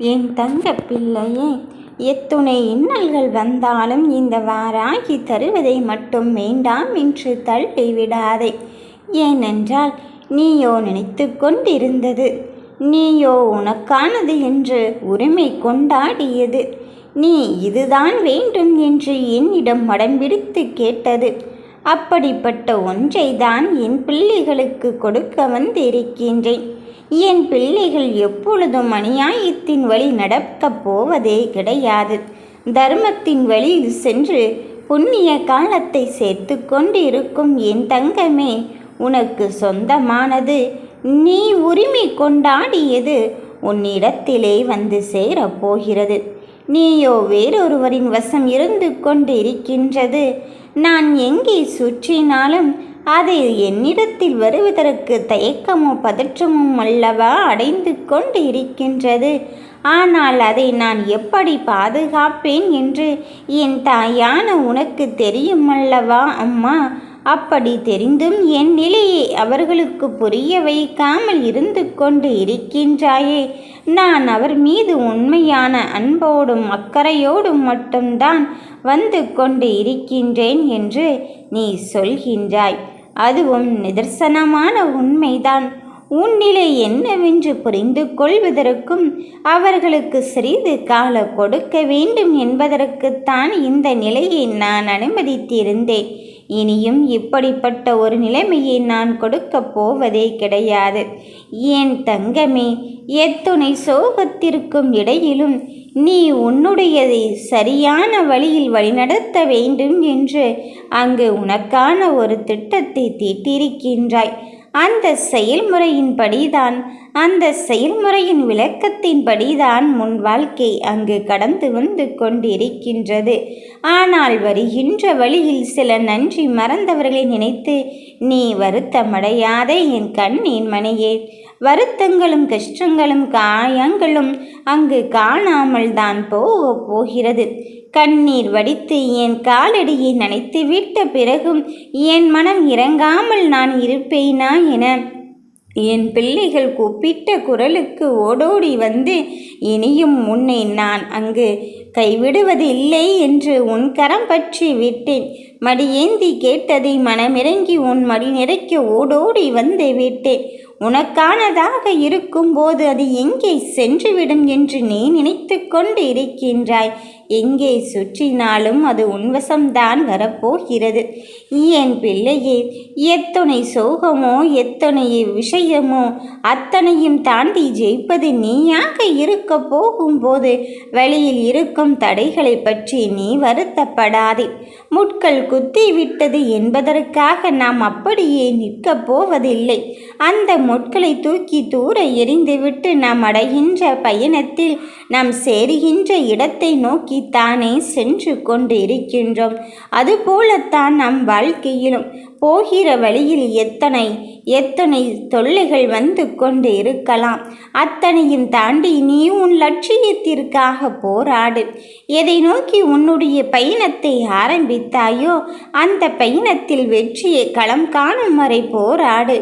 என் தங்க பிள்ளையே எத்துணை இன்னல்கள் வந்தாலும் இந்த வாராகி தருவதை மட்டும் வேண்டாம் என்று தள்ளிவிடாதே ஏனென்றால் நீயோ நினைத்து கொண்டிருந்தது. நீயோ உனக்கானது என்று உரிமை கொண்டாடியது. நீ இதுதான் வேண்டும் என்று என்னிடம் மடம்பிடித்து கேட்டது. அப்படிப்பட்ட ஒன்றை தான் என் பிள்ளைகளுக்கு கொடுக்க வந்திருக்கின்றேன். என் பிள்ளைகள் எப்பொழுதும் அநியாயத்தின் வழி நடக்கப் போவதே கிடையாது. தர்மத்தின் வழியில் சென்று புண்ணிய காலத்தை சேர்த்து கொண்டிருக்கும் என் தங்கமே உனக்கு சொந்தமானது. நீ உரிமை கொண்டாடியது உன்னிடத்திலே வந்து சேரப்போகிறது நீயோ வேறொருவரின் வசம் இருந்து கொண்டிருக்கின்றது. நான் எங்கே சுற்றினாலும் அது என்னிடத்தில் வருவதற்கு தயக்கமோ பதற்றமும் அல்லவா அடைந்து கொண்டு இருக்கின்றது? ஆனால் அதை நான் எப்படி பாதுகாப்பேன் என்று என் தாயான உனக்கு தெரியுமல்லவா அம்மா? அப்படி தெரிந்தும் என் நிலையை அவர்களுக்கு புரிய வைக்காமல் இருந்து கொண்டு இருக்கின்றாயே. நான் அவர் மீது உண்மையான அன்போடும் அக்கறையோடும் மட்டும்தான் வந்து கொண்டு இருக்கின்றேன் என்று நீ சொல்கின்றாய். அதுவும் நிதர்சனமான உண்மைதான். உன் நிலை என்னவென்று புரிந்து கொள்வதற்கும் அவர்களுக்கு சிறிது கால கொடுக்க வேண்டும் என்பதற்குத்தான் இந்த நிலையை நான் அனுமதித்திருந்தேன். இனியும் இப்படிப்பட்ட ஒரு நிலைமையை நான் கொடுக்கப் போவதே கிடையாது. என் தங்கமே எத்துணை சோகத்திற்கும் இடையிலும் நீ உன்னுடையதை சரியான வழியில் வழிநடத்த வேண்டும் என்று அங்கு உனக்கான ஒரு திட்டத்தை தீட்டிருக்கின்றாய். அந்த செயல்முறையின்படிதான் அந்த செயல்முறையின் விளக்கத்தின்படிதான் முன் வாழ்க்கை அங்கு கடந்து வந்து கொண்டிருக்கின்றது. ஆனால் வருகின்ற வழியில் சில நன்றி மறந்தவர்களை நினைத்து நீ வருத்தமடையாதே என் கண்ணின் மனையே வருத்தங்களும் கஷ்டங்களும் காயங்களும் அங்கு காணாமல் தான் போக போகிறது. கண்ணீர் வடித்து என் காலடியை நனைத்து விட்ட பிறகும் என் மனம் இறங்காமல் நான் இருப்பேனா என என் பிள்ளைகள் கூப்பிட்ட குரலுக்கு ஓடோடி வந்து இனியும் உன்னை நான் அங்கு கைவிடுவதில்லை என்று உன் கரம் பற்றி விட்டேன் மடியேந்தி கேட்டதை மனமிறங்கி உன் மடி நிறைக்க ஓடோடி வந்து விட்டேன். உனக்கானதாக இருக்கும்போது அது எங்கே சென்றுவிடும் என்று நீ நினைத்து கொண்டு இருக்கின்றாய். எங்கே சுற்றினாலும் அது உன்வசம்தான் வரப்போகிறது. என் பிள்ளையே எத்தனை சோகமோ எத்தனை விஷயமோ அத்தனையும் தாண்டி ஜெயிப்பது நீயாக இருக்க போகும்போது வழியில் இருக்கும் தடைகளை பற்றி நீ வருத்தப்படாதே. முட்கள் குத்தி விட்டது என்பதற்காக நாம் அப்படியே நிற்கப் போவதில்லை. அந்த முட்களை தூக்கி தூர எறிந்துவிட்டு நாம் அடைகின்ற பயணத்தில் நாம் சேருகின்ற இடத்தை நோக்கி நோக்கித்தானே சென்று கொண்டு இருக்கின்றோம் அதுபோலத்தான் நம் வாழ்க்கையிலும் போகிற வழியில் எத்தனை எத்தனை தொல்லைகள் வந்து கொண்டு இருக்கலாம். அத்தனையும் தாண்டி நீ உன் லட்சியத்திற்காக போராடு. எதை நோக்கி உன்னுடைய பயணத்தை ஆரம்பித்தாயோ அந்த பயணத்தில் வெற்றியை களம் காணும் வரை போராடு.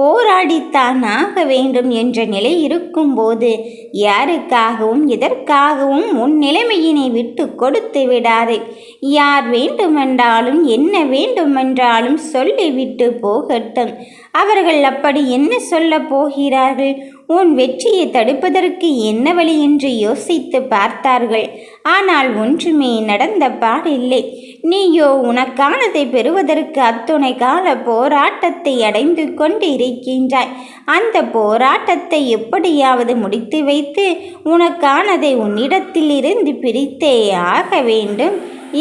போராடித்தான் ஆக வேண்டும் என்ற நிலை இருக்கும்போது யாருக்காகவும் எதற்காகவும் உன் நிலைமையினை விட்டு கொடுத்து விடாதே. யார் வேண்டுமென்றாலும் என்ன வேண்டுமென்றாலும் சொல்லிவிட்டு போகட்டும். அவர்கள் அப்படி என்ன சொல்லப் போகிறார்கள்? உன் வெற்றியை தடுப்பதற்கு என்ன வழி என்று யோசித்து பார்த்தார்கள். ஆனால் ஒன்றுமே நடந்த பாடில்லை. நீயோ உனக்கானதை பெறுவதற்கு அத்துணை கால போராட்டத்தை அடைந்து கொண்டு இருக்கின்றாய் அந்த போராட்டத்தை எப்படியாவது முடித்து வைத்து உனக்கானதை உன்னிடத்திலிருந்து பிரித்தே ஆக வேண்டும்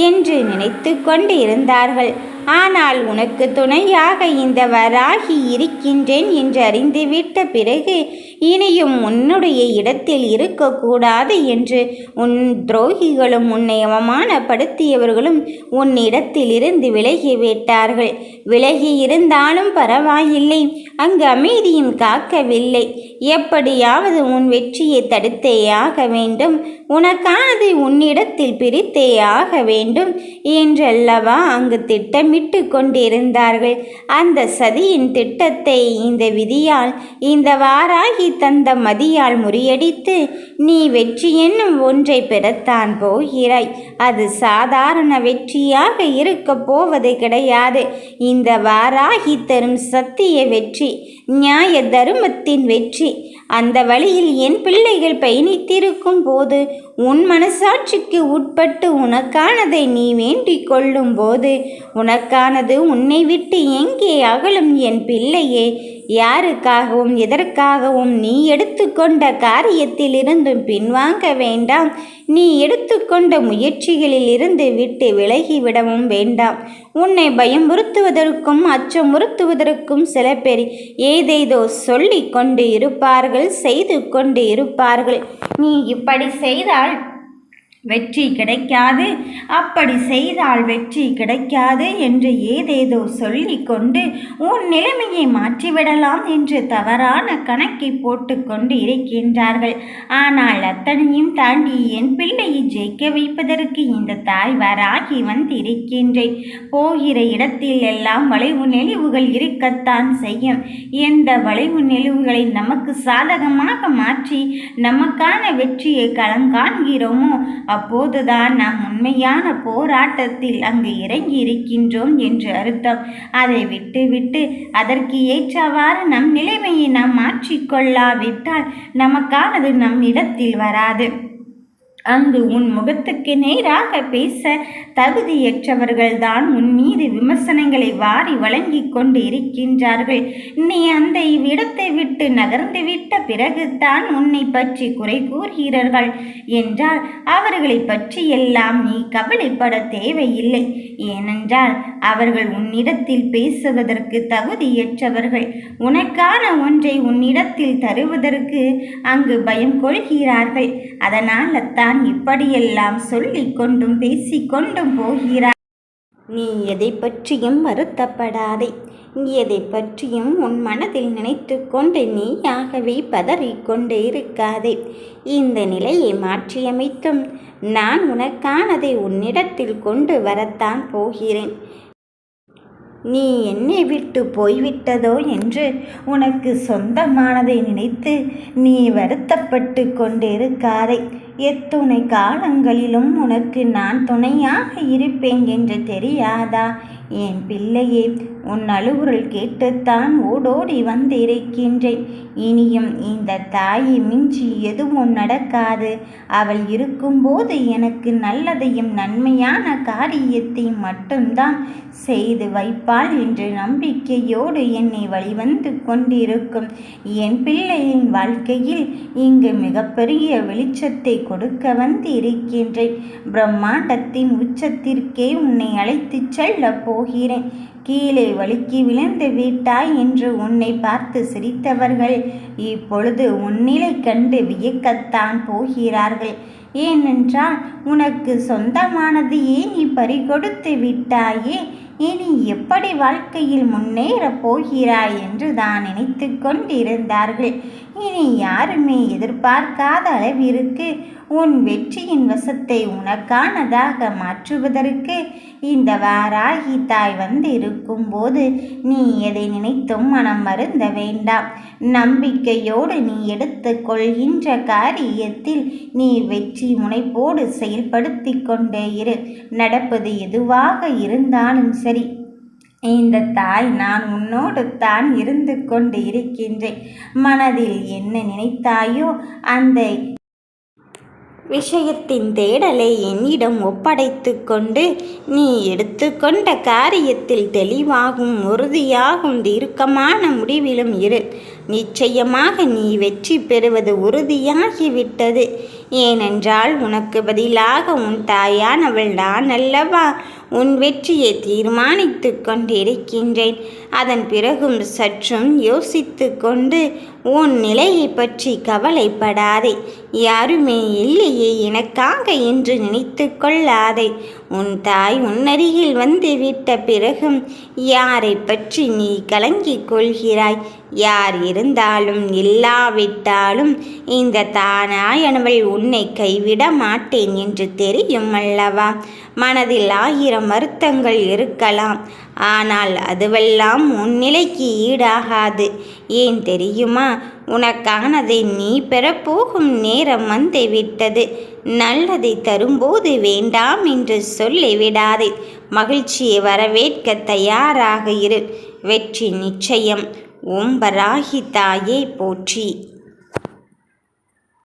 என்று நினைத்து கொண்டு இருந்தார்கள் ஆனால் உனக்கு துணையாக இந்த வராகி இருக்கின்றேன் என்று அறிந்துவிட்ட பிறகு இனியும் உன்னுடைய இடத்தில் இருக்கக்கூடாது என்று உன் துரோகிகளும் உன்னை அவமானப்படுத்தியவர்களும் உன் இடத்தில் இருந்து விலகிவிட்டார்கள் விலகி இருந்தாலும் பரவாயில்லை. அங்கு அமைதியும் காக்கவில்லை. எப்படியாவது உன் வெற்றியை தடுத்தே ஆக வேண்டும். உனக்கானதை உன்னிடத்தில் பிரித்தே ஆக வேண்டும் என்றல்லவா அங்கு திட்டம் திட்டமிட்டு கொண்டிருந்தார்கள். அந்த சதியின் திட்டத்தை இந்த விதியால் இந்த வாராகி தந்த மதியால் முறியடித்து நீ வெற்றி என்னும் ஒன்றை பெறத்தான் போகிறாய். அது சாதாரண வெற்றியாக இருக்கப் போவது கிடையாது. இந்த வாராகி தரும் சத்திய வெற்றி நியாய தருமத்தின் வெற்றி. அந்த வழியில் என் பிள்ளைகள் பயணித்திருக்கும் போது உன் மனசாட்சிக்கு உட்பட்டு உனக்கானதை நீ வேண்டிக் கொள்ளும்போது உனக்கானது உன்னை விட்டு எங்கே அகலும் என் பிள்ளையே? யாருக்காகவும் எதற்காகவும் நீ எடுத்துக்கொண்ட காரியத்திலிருந்தும் பின்வாங்க வேண்டாம். நீ எடுத்துக்கொண்ட முயற்சிகளில் இருந்து விட்டு விலகிவிடவும் வேண்டாம். உன்னை பயமுறுத்துவதற்கும் அச்சமுறுத்துவதற்கும் சில பேர் ஏதேதோ சொல்லி கொண்டு இருப்பார்கள் செய்து கொண்டு இருப்பார்கள். நீ இப்படி செய்தால் வெற்றி கிடைக்காது. அப்படி செய்தால் வெற்றி கிடைக்காது என்று ஏதேதோ சொல்லிக்கொண்டு உன் நிலைமையை மாற்றிவிடலாம் என்று தவறான கணக்கை போட்டுக்கொண்டு இருக்கின்றார்கள். ஆனால் அத்தனையும் தாண்டி என் பிள்ளையை ஜெயிக்க வைப்பதற்கு இந்த தாய் வராகி வந்திருக்கின்றேன். போகிற இடத்தில் எல்லாம் வளைவு நெளிவுகள் இருக்கத்தான் செய்யும். எந்த வளைவு நெளிவுகளை நமக்கு சாதகமாக மாற்றி நமக்கான வெற்றியை களம் காண்கிறோமோ அப்போதுதான் நாம் உண்மையான போராட்டத்தில் அங்கு இறங்கி இருக்கின்றோம் என்று அர்த்தம். அதை விட்டுவிட்டு அதற்கு ஏற்றவாறு நம் நிலைமையை நாம் மாற்றிக்கொள்ளாவிட்டால் நமக்கானது நம் இடத்தில் வராது. அங்கு உன் முகத்துக்கு நேராக பேச தகுதியற்றவர்கள்தான் உன் மீது விமர்சனங்களை வாரி வழங்கி கொண்டு இருக்கின்றார்கள். நீ அந்த இவ்விடத்தை விட்டு நகர்ந்து விட்ட பிறகுதான் உன்னை பற்றி குறை கூறுகிறார்கள் என்றால் அவர்களை பற்றி எல்லாம் நீ கவலைப்பட தேவையில்லை. ஏனென்றால் அவர்கள் உன்னிடத்தில் பேசுவதற்கு தகுதியற்றவர்கள். உனக்கான ஒன்றை உன்னிடத்தில் தருவதற்கு அங்கு பயம் கொள்கிறார்கள். அதனால் தான் இப்படியெல்லாம் சொல்லிக் கொண்டும் பேசிக்கொண்டும் போகிறாய். நீ எதை பற்றியும் வருத்தப்படாதே. எதை பற்றியும் உன் மனதில் நினைத்து கொண்டு நீயாகவே பதறிக்கொண்டு இருக்காதே. இந்த நிலையை மாற்றியமைத்தும் நான் உனக்கானதை உன்னிடத்தில் கொண்டு வரத்தான் போகிறேன். நீ என்னை விட்டு போய்விட்டதோ என்று உனக்கு சொந்தமானதை நினைத்து நீ வருத்தப்பட்டு கொண்டிருக்காதே எத்துணை காலங்களிலும் உனக்கு நான் துணையாக இருப்பேன் என்று தெரியாதா? என் பிள்ளையே உன் அழுகுரல் கேட்டுத்தான் ஓடோடி வந்திருக்கின்றேன். இனியும் இந்த தாயை மிஞ்சி எதுவும் நடக்காது. அவள் இருக்கும்போது எனக்கு நல்லதையும் நன்மையான காரியத்தையும் மட்டும்தான் செய்து வைப்பாள் என்ற நம்பிக்கையோடு என்னை வழிவந்து கொண்டிருக்கும். என் பிள்ளையின் வாழ்க்கையில் இங்கு மிகப்பெரிய வெளிச்சத்தை கொடுக்க வந்து இருக்கின்றேன் பிரம்மாண்டத்தின் உச்சத்திற்கே உன்னை அழைத்துச் செல்ல போகிறேன். கீழே வழுக்கி விழுந்து விட்டாய் என்று உன்னை பார்த்து சிரித்தவர்கள் இப்பொழுது உன்னிலை கண்டு வியக்கத்தான் போகிறார்கள். ஏனென்றால் உனக்கு சொந்தமானதையே நீ பறிகொடுத்து விட்டாயே? இனி எப்படி வாழ்க்கையில் முன்னேறப் போகிறாய் என்று தான் நினைத்து கொண்டிருந்தார்கள். இனி யாருமே எதிர்பார்க்காத அளவிற்கு உன் வெற்றியின் வசத்தை உனக்கானதாக மாற்றுவதற்கு இந்த வாராகி தாய் வந்து இருக்கும்போது நீ எதை நினைத்தும் மனம் மருந்த வேண்டாம். நம்பிக்கையோடு நீ எடுத்துக்கொள்கின்ற காரியத்தில் நீ வெற்றி முனைப்போடு செயல்படுத்தி கொண்டே இரு. நடப்பது எதுவாக இருந்தாலும் சரி. இந்த தாய் நான் உன்னோடு தான் இருந்து கொண்டு இருக்கின்றேன். மனதில் என்ன நினைத்தாயோ அந்த விஷயத்தின் தேடலை என்னிடம் ஒப்படைத்து கொண்டு நீ எடுத்துக்கொண்ட காரியத்தில் தெளிவாகும் உறுதியாகும் தீர்க்கமான முடிவிலும் இரு. நிச்சயமாக நீ வெற்றி பெறுவது உறுதியாகிவிட்டது. ஏனென்றால் உனக்கு பதிலாக உன் தாயானவள் நான் அல்லவா? உன் வெற்றியை தீர்மானித்து கொண்டிருக்கின்றேன். அதன் பிறகும் சற்றும் யோசித்து கொண்டு உன் நிலையை பற்றி கவலைப்படாதே. யாருமே இல்லையே எனக்காக என்று நினைத்து கொள்ளாதே. உன் தாய் உன்னருகில் வந்து விட்ட பிறகும் யாரை பற்றி நீ கலங்கிக் கொள்கிறாய்? யார் இருந்தாலும் இல்லாவிட்டாலும் இந்த தானாயனவள் உன்னை கைவிட மாட்டேன் என்று தெரியும் அல்லவா? மனதில் ஆயிரம் வருத்தங்கள் இருக்கலாம். ஆனால் அதுவெல்லாம் உன்னிலைக்கு ஈடாகாது. ஏன் தெரியுமா? உனக்கானதை நீ பெறப்போகும் நேரம் வந்துவிட்டது. நல்லதை தரும்போது வேண்டாம் என்று சொல்லிவிடாதே. மகிழ்ச்சியை வரவேற்க தயாராக இரு. வெற்றி நிச்சயம். ஓம்பராகி தாயே போற்றி.